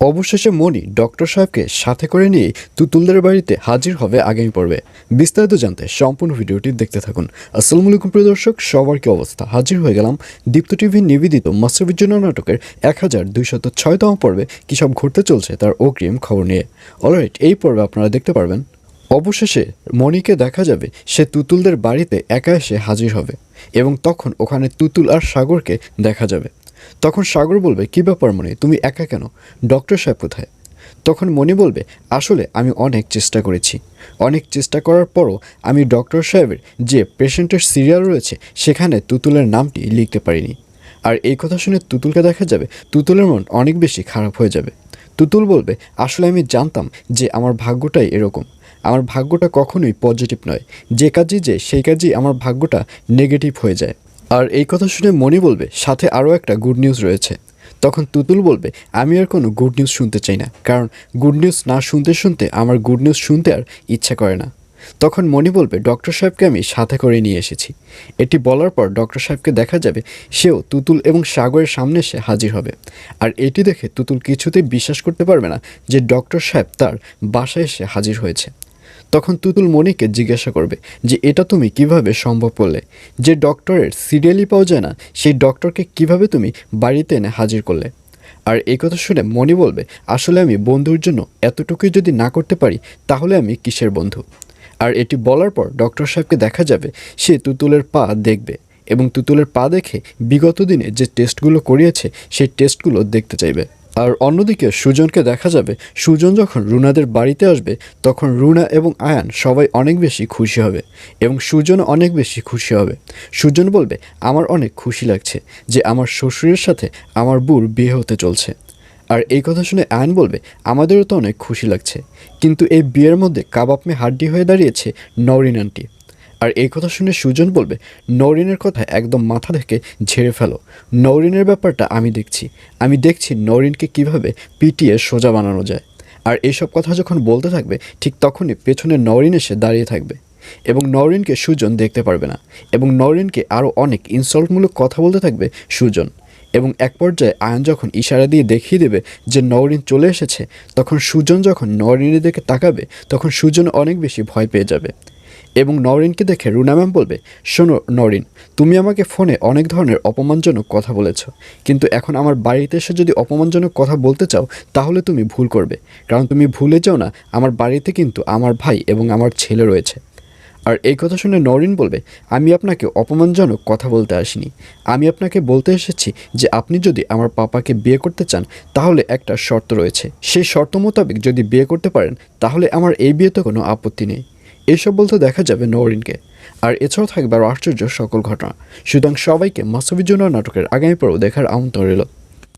অবশেষে মণি ডক্টর সাহেবকে সাথে করে নিয়ে তুতুলদের বাড়িতে হাজির হবে আগামী পর্বে। বিস্তারিত জানতে সম্পূর্ণ ভিডিওটি দেখতে থাকুন। আসসালামু আলাইকুম প্রিয় দর্শক, সবার কি অবস্থা? হাজির হয়ে গেলাম দীপ্ত টিভি নিবেদিত মাস্টারবিজ্জন নাটকের এক হাজার দুইশত ছয়তম পর্বে কী সব ঘটতে চলছে তার অগ্রিম খবর নিয়ে। অলরাইট এই পর্বে আপনারা দেখতে পারবেন, অবশেষে মণিকে দেখা যাবে সে তুতুলদের বাড়িতে একা এসে হাজির হবে এবং তখন ওখানে তুতুল আর সাগরকে দেখা যাবে। তখন সাগর বলবে, কী ব্যাপার মনি তুমি একা কেন? ডক্টর সাহেব কোথায়? তখন মণি বলবে, আসলে আমি অনেক চেষ্টা করেছি। অনেক চেষ্টা করার পরও আমি ডক্টর সাহেবের যে পেশেন্টের সিরিয়াল রয়েছে, সেখানে তুতুলের নামটি লিখতে পারিনি। আর এই কথা শুনে তুতুলকে দেখা যাবে, তুতুলের মন অনেক বেশি খারাপ হয়ে যাবে। তুতুল বলবে, আসলে আমি জানতাম যে আমার ভাগ্যটাই এরকম। আমার ভাগ্যটা কখনোই পজিটিভ নয়। যে কাজই যে, সেই কাজই আমার ভাগ্যটা নেগেটিভ হয়ে যায়। আর এই কথা শুনে মনি বলবে, সাথে আরও একটা গুড নিউজ রয়েছে। তখন তুতুল বলবে, আমি আর কোনো গুড নিউজ শুনতে চাই না, কারণ গুড নিউজ না শুনতে শুনতে আমার গুড নিউজ শুনতে আর ইচ্ছা করে না। তখন মনি বলবে ডক্টর সাহেবকে আমি সাথে করে নিয়ে এসেছি। এটি বলার পর ডক্টর সাহেবকে দেখা যাবে, সেও তুতুল এবং সাগরের সামনে এসে হাজির হবে। আর এটি দেখে তুতুল কিছুতেই বিশ্বাস করতে পারবে না যে ডক্টর সাহেব তার বাসায় এসে হাজির হয়েছে। তখন তুতুল মনিকে জিজ্ঞাসা করবে যে, এটা তুমি কীভাবে সম্ভব করলে? যে ডক্টরের সিরিয়ালই পাওয়া যায় না, সেই ডক্টরকে কীভাবে তুমি বাড়িতে এনে হাজির করলে? আর এই কথা শুনে মনি বলবে, আসলে আমি বন্ধুর জন্য এতটুকুই যদি না করতে পারি, তাহলে আমি কিসের বন্ধু? আর এটি বলার পর ডক্টর সাহেবকে দেখা যাবে, সে তুতুলের পা দেখবে এবং তুতুলের পা দেখে বিগত দিনে যে টেস্টগুলো করিয়েছে, সেই টেস্টগুলো দেখতে চাইবে। আর অন্যদিকে সুজনকে দেখা যাবে, সুজন যখন রুনাদের বাড়িতে আসবে, তখন রুনা এবং আয়ান সবাই অনেক বেশি খুশি হবে এবং সুজন অনেক বেশি খুশি হবে। সুজন বলবে, আমার অনেক খুশি লাগছে যে আমার শ্বশুরের সাথে আমার বুর বিয়ে হতে চলছে। আর এই কথা শুনে আয়ন বলবে, আমাদেরও তো অনেক খুশি লাগছে। কিন্তু এই বিয়ের মধ্যে কাবাব মে হাড্ডি হয়ে দাঁড়িয়েছে নরিন আন্টি। আর এই কথা শুনে সুজন বলবে, নরিনের কথা একদম মাথা থেকে ঝেড়ে ফেলো। নরিনের ব্যাপারটা আমি দেখছি। আমি দেখছি নরিনকে কীভাবে পিটিয়ে সোজা বানানো যায়। আর এইসব কথা যখন বলতে থাকবে, ঠিক তখনই পেছনে নরিন এসে দাঁড়িয়ে থাকবে। এবং নরিনকে সুজন দেখতে পারবে না। এবং নরিনকে আরও অনেক ইনসল্টমূলক কথা বলতে থাকবে সুজন। এবং এক পর্যায়ে আয়ন যখন ইশারা দিয়ে দেখিয়ে দেবে যে নরিন চলে এসেছে, তখন সুজন যখন নরিনের দিকে তাকাবে, তখন সুজন অনেক বেশি ভয় পেয়ে যাবে। এবং নরিনকে দেখে রুনা ম্যাম বলবে, শোনো নরিন তুমি আমাকে ফোনে অনেক ধরনের অপমানজনক কথা বলেছ, কিন্তু এখন আমার বাড়িতে এসে যদি অপমানজনক কথা বলতে চাও, তাহলে তুমি ভুল করবে, কারণ তুমি ভুলে যাও না, আমার বাড়িতে কিন্তু আমার ভাই এবং আমার ছেলে রয়েছে। আর এই কথা শুনে নরিন বলবে, আমি আপনাকে অপমানজনক কথা বলতে আসিনি। আমি আপনাকে বলতে এসেছি যে আপনি যদি আমার পাপাকে বিয়ে করতে চান, তাহলে একটা শর্ত রয়েছে। সেই শর্ত মোতাবেক যদি বিয়ে করতে পারেন, তাহলে আমার এই বিয়েতে কোনো আপত্তি নেই। এইসব বলতে দেখা যাবে নৌরিনকে। আর এছাড়াও থাকবে আরও আশ্চর্য সকল ঘটনা। সুতরাং সবাইকে মাসবির জন্য নাটকের আগামী পর্ব দেখার আমন্ত্রণ